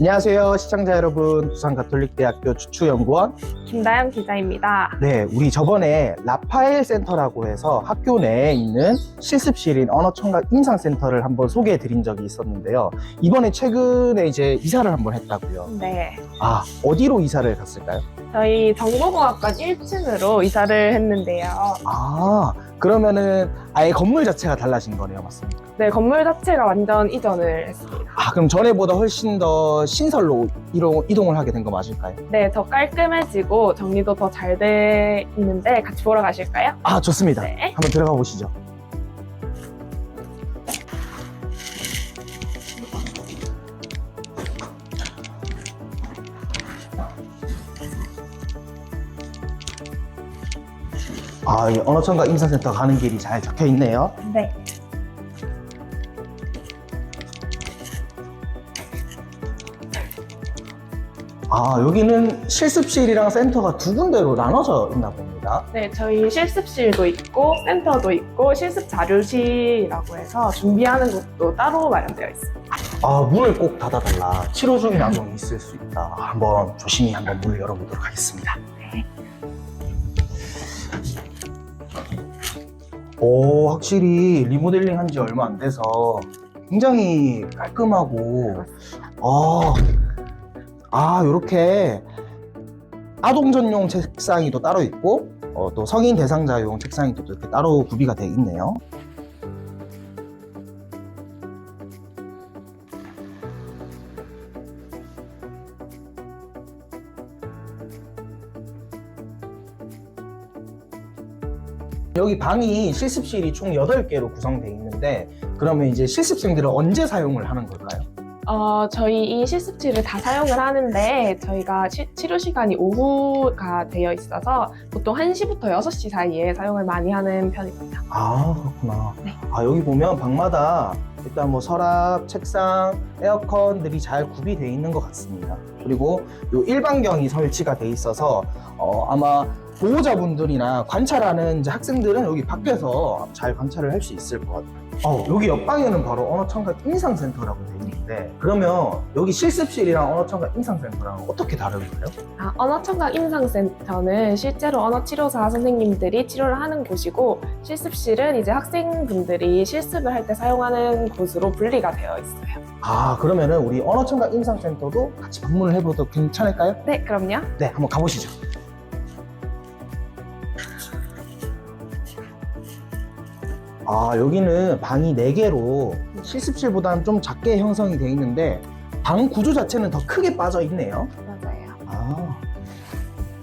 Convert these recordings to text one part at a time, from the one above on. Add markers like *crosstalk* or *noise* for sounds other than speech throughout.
안녕하세요, 시청자 여러분. 부산가톨릭대학교 주추연구원. 김다영 기자입니다. 네, 우리 저번에 라파엘 센터라고 해서 학교 내에 있는 실습실인 언어청각 임상센터를 한번 소개해 드린 적이 있었는데요. 이번에 최근에 이제 이사를 한번 했다고요. 네. 아, 어디로 이사를 갔을까요? 저희 정보공학관 1층으로 이사를 했는데요. 아, 그러면은 아예 건물 자체가 달라진 거네요, 맞습니까? 네, 건물 자체가 완전 이전을 했습니다. 아, 그럼 전에보다 훨씬 더 신설로 이동, 이동을 하게 된 거 맞을까요? 네, 더 깔끔해지고 정리도 더 잘 돼 있는데 같이 보러 가실까요? 아, 좋습니다. 네. 한번 들어가 보시죠. 아, 이 언어청각 임상센터 가는 길이 잘 적혀 있네요. 네. 아, 여기는 실습실이랑 센터가 두 군데로 나눠져 있나 봅니다. 네, 저희 실습실도 있고 센터도 있고 실습 자료실이라고 해서 준비하는 곳도 따로 마련되어 있습니다. 아, 문을 꼭 닫아달라. 치료 중인 아동이 있을 수 있다. 한번 조심히 한번 문을 열어보도록 하겠습니다. 오, 확실히 리모델링 한 지 얼마 안 돼서 굉장히 깔끔하고, 어, 아, 요렇게 아동 전용 책상이 또 따로 있고, 어, 또 성인 대상자용 책상이 또 이렇게 따로 구비가 되어 있네요. 여기 방이 실습실이 총 8개로 구성되어 있는데 그러면 이제 실습생들은 언제 사용을 하는 걸까요? 어, 저희 이 실습실을 다 사용을 하는데 저희가 치, 치료 시간이 오후가 되어 있어서 보통 1시부터 6시 사이에 사용을 많이 하는 편입니다. 아 그렇구나. 네. 아 여기 보면 방마다 일단 뭐 서랍, 책상, 에어컨들이 잘 구비되어 있는 것 같습니다. 그리고 요 일반경이 설치가 돼 있어서 어, 아마 보호자분들이나 관찰하는 이제 학생들은 여기 밖에서 잘 관찰을 할 수 있을 것 같아요. 어, 여기 옆방에는 바로 언어청각 임상센터라고 되어 있는데 그러면 여기 실습실이랑 언어청각 임상센터랑 어떻게 다른가요? 아, 언어청각 임상센터는 실제로 언어치료사 선생님들이 치료를 하는 곳이고 실습실은 이제 학생분들이 실습을 할 때 사용하는 곳으로 분리가 되어 있어요. 아 그러면은 우리 언어청각 임상센터도 같이 방문을 해봐도 괜찮을까요? 네, 그럼요. 네, 한번 가보시죠. 아, 여기는 방이 4개로 실습실보다는 좀 작게 형성이 되어 있는데 방 구조 자체는 더 크게 빠져 있네요. 맞아요.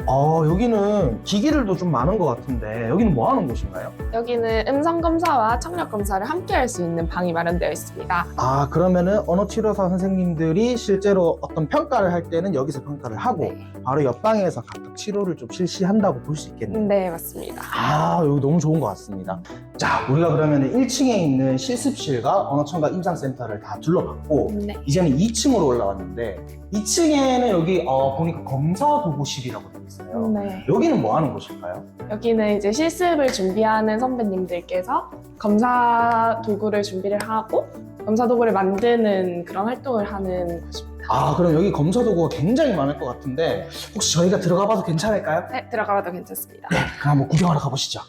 아, 아 여기는 기기들도 좀 많은 것 같은데 여기는 뭐 하는 곳인가요? 여기는 음성 검사와 청력 검사를 함께 할 수 있는 방이 마련되어 있습니다. 아, 그러면은 언어치료사 선생님들이 실제로 어떤 평가를 할 때는 여기서 평가를 하고 네. 바로 옆방에서 각각 치료를 좀 실시한다고 볼 수 있겠네요. 네, 맞습니다. 아, 여기 너무 좋은 것 같습니다. 자, 우리가 그러면 1층에 있는 실습실과 언어청각 임상센터를 다 둘러봤고, 네. 이제는 2층으로 올라왔는데, 2층에는 여기 어, 보니까 검사 도구실이라고 되어 있어요. 네. 여기는 뭐 하는 곳일까요? 여기는 이제 실습을 준비하는 선배님들께서 검사 도구를 준비를 하고 검사 도구를 만드는 그런 활동을 하는 곳입니다. 아, 그럼 여기 검사 도구가 굉장히 많을 것 같은데, 혹시 저희가 들어가 봐도 괜찮을까요? 네, 들어가봐도 괜찮습니다. 그럼 한번 구경하러 가보시죠.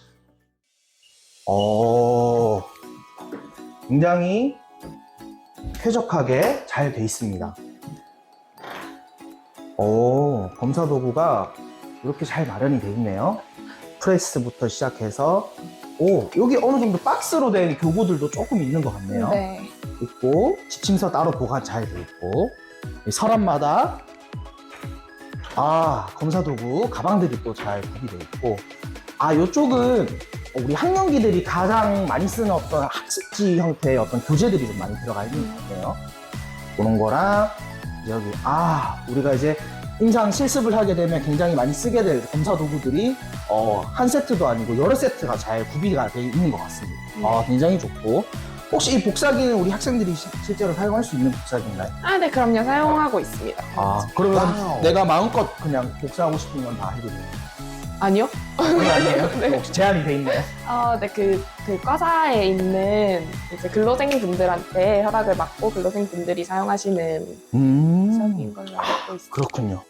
어, 굉장히 쾌적하게 잘 돼 있습니다. 오, 검사 도구가 이렇게 잘 마련이 돼 있네요. 프레스부터 시작해서, 오, 여기 어느 정도 박스로 된 교구들도 조금 있는 것 같네요. 네. 있고, 지침서 따로 보관 잘 돼 있고, 이 서랍마다, 아, 검사 도구, 가방들이 또 잘 구비돼 있고, 아, 요쪽은 우리 학령기들이 가장 많이 쓰는 어떤 학습지 형태의 어떤 교재들이 좀 많이 들어가 있는 것 같네요. 그런 거랑, 여기, 아, 우리가 이제 임상 실습을 하게 되면 굉장히 많이 쓰게 될 검사 도구들이 어, 한 세트도 아니고 여러 세트가 잘 구비가 되어 있는 것 같습니다. 아, 굉장히 좋고. 혹시 이 복사기는 우리 학생들이 시- 실제로 사용할 수 있는 복사기인가요? 아, 네, 그럼요. 사용하고 있습니다. 아, 그러면 와우. 내가 마음껏 그냥 복사하고 싶은 건 다 해도 돼요? 아니요? 그건 아니에요? *laughs* 네. 혹시 제한이 돼 있나요? 어, 네, 그, 그 과사에 있는 이제 근로생 분들한테 허락을 받고 근로생 분들이 사용하시는 음. 방인 걸로 알고 있어요. 그렇군요.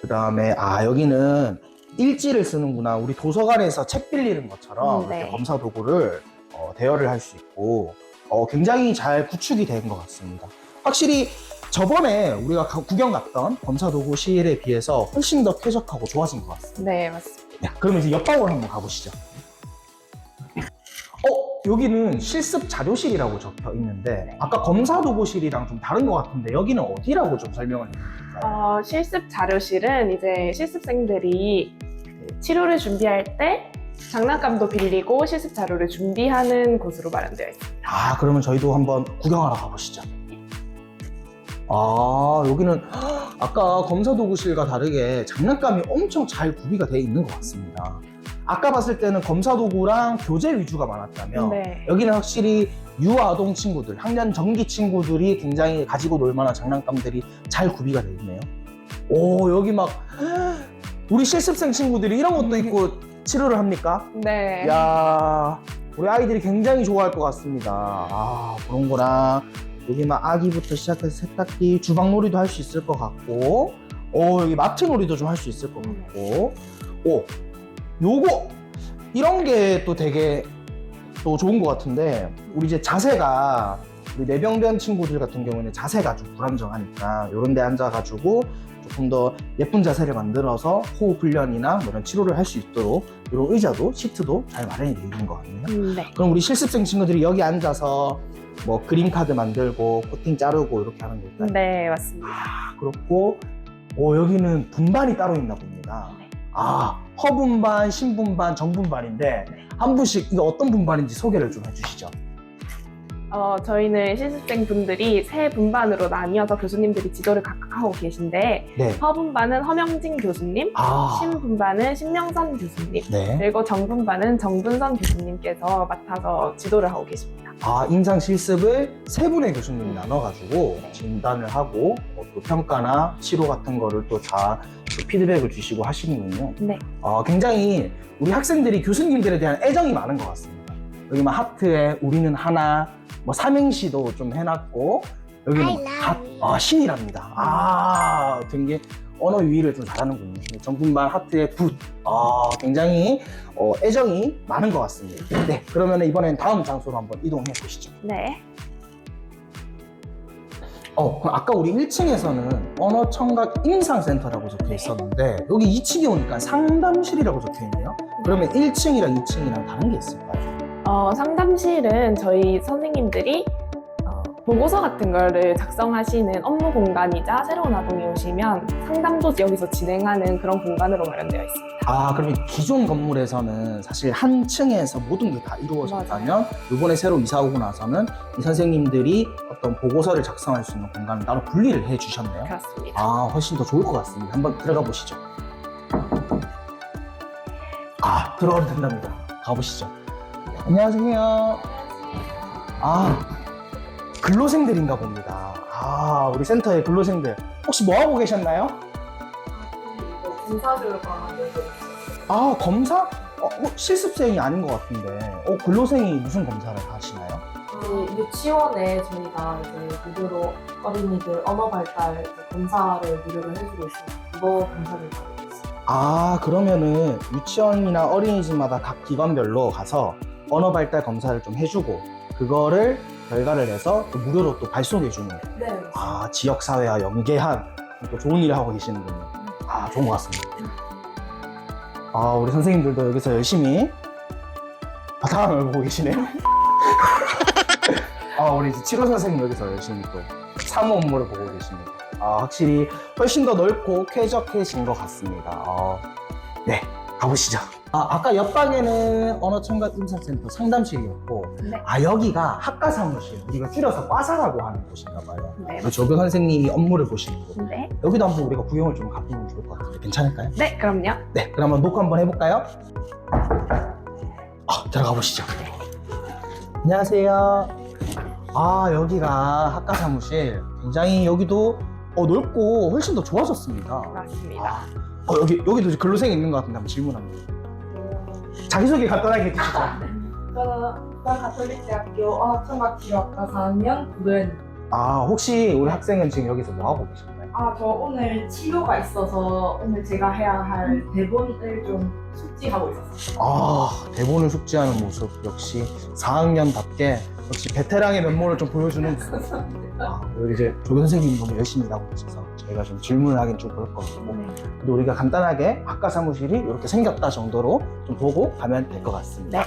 그 다음에, 아, 여기는 일지를 쓰는구나. 우리 도서관에서 책 빌리는 것처럼 음, 네. 이렇게 검사 도구를 어, 대여를 할 수 있고, 어, 굉장히 잘 구축이 된 것 같습니다. 확실히 저번에 우리가 가- 구경 갔던 검사 도구실에 비해서 훨씬 더 쾌적하고 좋아진 것 같습니다. 네, 맞습니다. 네, 그러면 이제 옆방으로 한번 가보시죠. 어, 여기는 실습 자료실이라고 적혀 있는데, 네. 아까 검사 도구실이랑 좀 다른 것 같은데, 여기는 어디라고 좀 설명을 해주실까요? 어, 실습 자료실은 이제 실습생들이 그 치료를 준비할 때 장난감도 빌리고 실습 자료를 준비하는 곳으로 마련되어 있습니다. 아, 그러면 저희도 한번 구경하러 가보시죠. 아, 여기는 *gasps* 아까 검사 도구실과 다르게 장난감이 엄청 잘 구비가 되어 있는 것 같습니다. 아까 봤을 때는 검사 도구랑 교재 위주가 많았다면, 네. 여기는 확실히 유아동 친구들, 학년 정기 친구들이 굉장히 가지고 놀 만한 장난감들이 잘 구비가 되어 있네요. 오, 여기 막 *gasps* 우리 실습생 친구들이 이런 것도 있고 치료를 합니까? 네. 야, 우리 아이들이 굉장히 좋아할 것 같습니다. 아, 그런 거랑 여기 막 아기부터 시작해서 세탁기, 주방놀이도 할 수 있을 것 같고, 오, 여기 마트 놀이도 좀 할 수 있을 것 같고, 오, 요거 이런 게 또 되게 또 좋은 것 같은데, 우리 이제 자세가 우리 내병변 친구들 같은 경우에는 자세가 좀 불안정하니까 이런 데 앉아가지고 조금 더 예쁜 자세를 만들어서 호흡 훈련이나 뭐 이런 치료를 할 수 있도록 이런 의자도 시트도 잘 마련이 되어 있는 것 같네요. 음, 네. 그럼 우리 실습생 친구들이 여기 앉아서 뭐 그림 카드 만들고 코팅 자르고 이렇게 하는 걸까요? 네, 맞습니다. 아, 그렇고 어, 여기는 분반이 따로 있나 봅니다. 네. 아 허분반, 신분반, 정분반인데 한 분씩 이거 어떤 분반인지 소개를 좀 해주시죠. 어, 저희는 실습생 분들이 세 분반으로 나뉘어서 교수님들이 지도를 각각 하고 계신데 네. 허분반은 허명진 교수님, 아, 신분반은 신명선 교수님, 네. 그리고 정분반은 정분선 교수님께서 맡아서 지도를 하고 계십니다. 아, 임상 실습을 세 분의 교수님이 나눠가지고 진단을 하고 어, 또 평가나 치료 같은 거를 또 다 피드백을 주시고 하시는군요. 네. 어, 굉장히 우리 학생들이 교수님들에 대한 애정이 많은 것 같습니다. 여기 막 하트에 우리는 하나, 뭐 삼행시도 좀 해놨고 여기는 I love 하, you. 아, 신이랍니다. 아, 되게 언어 유희를 좀 잘하는군요. 정분반 하트에 붓. 아, 굉장히 어, 애정이 많은 것 같습니다. 네, 그러면 이번엔 다음 장소로 한번 이동해 보시죠. 네. 어, 그럼 아까 우리 1층에서는 언어 청각 임상센터라고 적혀 있었는데 여기 2층에 오니까 상담실이라고 적혀 있네요. 그러면 1층이랑 2층이랑 다른 게 있을까요? 어, 상담실은 저희 선생님들이 어, 보고서 같은 거를 작성하시는 업무 공간이자 새로운 아동이 오시면 상담도 여기서 진행하는 그런 공간으로 마련되어 있습니다. 아, 그러면 기존 건물에서는 사실 한 층에서 모든 게 다 이루어졌다면 이번에 새로 이사 오고 나서는 이 선생님들이 어떤 보고서를 작성할 수 있는 공간을 따로 분리를 해 주셨네요. 그렇습니다. 아, 훨씬 더 좋을 것 같습니다. 한번 들어가 보시죠. 아, 들어가도 된답니다. 가보시죠. 안녕하세요. 아, 근로생들인가 봅니다. 아, 우리 센터의 근로생들. 혹시 뭐 하고 계셨나요? 검사 결과 아, 검사? 어, 어, 실습생이 아닌 것 같은데. 어, 근로생이 무슨 검사를 하시나요? 그 유치원에 저희가 이제 무료로 어린이들 언어 발달 검사를 무료로 해주고 있습니다. 국어 검사를 받고 있습니다. 아, 그러면은 유치원이나 어린이집마다 각 기관별로 가서 언어 발달 검사를 좀 해주고, 그거를 결과를 내서 또 무료로 또 발송해 주는 네. 아, 지역사회와 연계한 또 좋은 일을 하고 계시는군요. 아, 좋은 것 같습니다. 아, 우리 선생님들도 여기서 열심히 바탕을 보고 계시네요. *laughs* 아, 우리 이제 치료 선생님 여기서 열심히 또 사무 업무를 보고 계십니다. 아, 확실히 훨씬 더 넓고 쾌적해진 것 같습니다. 아, 네, 가보시죠. 아, 아까 옆방에는 언어청각 임상센터 상담실이었고, 네. 아, 여기가 학과 사무실, 우리가 줄여서 과사라고 하는 곳인가 봐요. 네. 우리 조교 선생님이 업무를 보시는 곳. 네. 여기도 한번 우리가 구경을 좀 가보면 좋을 것 같은데 괜찮을까요? 네, 그럼요. 네, 그럼 한번 녹화 한번 해볼까요? 아, 들어가 보시죠. 안녕하세요. 아, 여기가 학과 사무실. 굉장히 여기도 어, 넓고 훨씬 더 좋아졌습니다. 맞습니다. 아, 어, 여기, 여기도 근로생이 있는 것 같은데 한번 질문합니다. 자기소개 간단하게 해주시죠. 저는 부산 가톨릭대학교 언어청각치료학과 4학년 구도현입니다. 아, 혹시 우리 학생은 지금 여기서 뭐 하고 계신가요? 아, 저 오늘 치료가 있어서 오늘 제가 해야 할 대본을 좀 숙지하고 있었어요. 아, 대본을 숙지하는 모습 역시 4학년답게 역시 베테랑의 면모를 좀 보여주는 아, 여기 이제 조교 선생님 너무 열심히 일하고 계셔서 저희가 좀 질문을 하긴 좀 그럴 것 같고. 그래도 우리가 간단하게 학과 사무실이 이렇게 생겼다 정도로 좀 보고 가면 될 것 같습니다.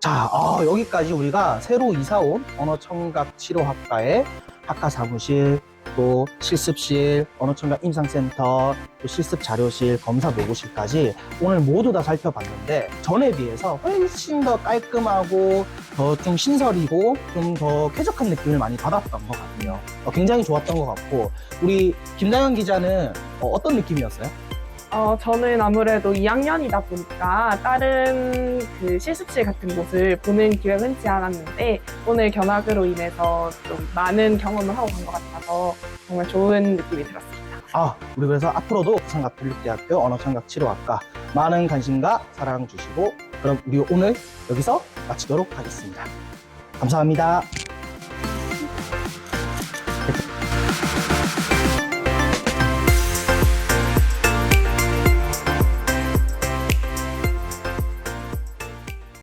자, 아, 여기까지 우리가 새로 이사 온 언어청각 치료학과의 학과 사무실, 또 실습실, 언어청각 임상센터, 또 실습 자료실, 검사 노고실까지 오늘 모두 다 살펴봤는데 전에 비해서 훨씬 더 깔끔하고 더 좀 신설이고 좀 더 쾌적한 느낌을 많이 받았던 것 같아요. 어, 굉장히 좋았던 것 같고 우리 김다현 기자는 어, 떤 느낌이었어요? 어, 저는 아무래도 2학년이다 보니까 다른 그 실습실 같은 곳을 보는 기회가 흔치 않았는데 오늘 견학으로 인해서 좀 많은 경험을 하고 간 것 같아서 정말 좋은 느낌이 들었습니다. 아, 우리 그래서 앞으로도 부산가톨릭대학교 언어청각치료학과 많은 관심과 사랑 주시고 그럼 우리 오늘 여기서 마치도록 하겠습니다. 감사합니다.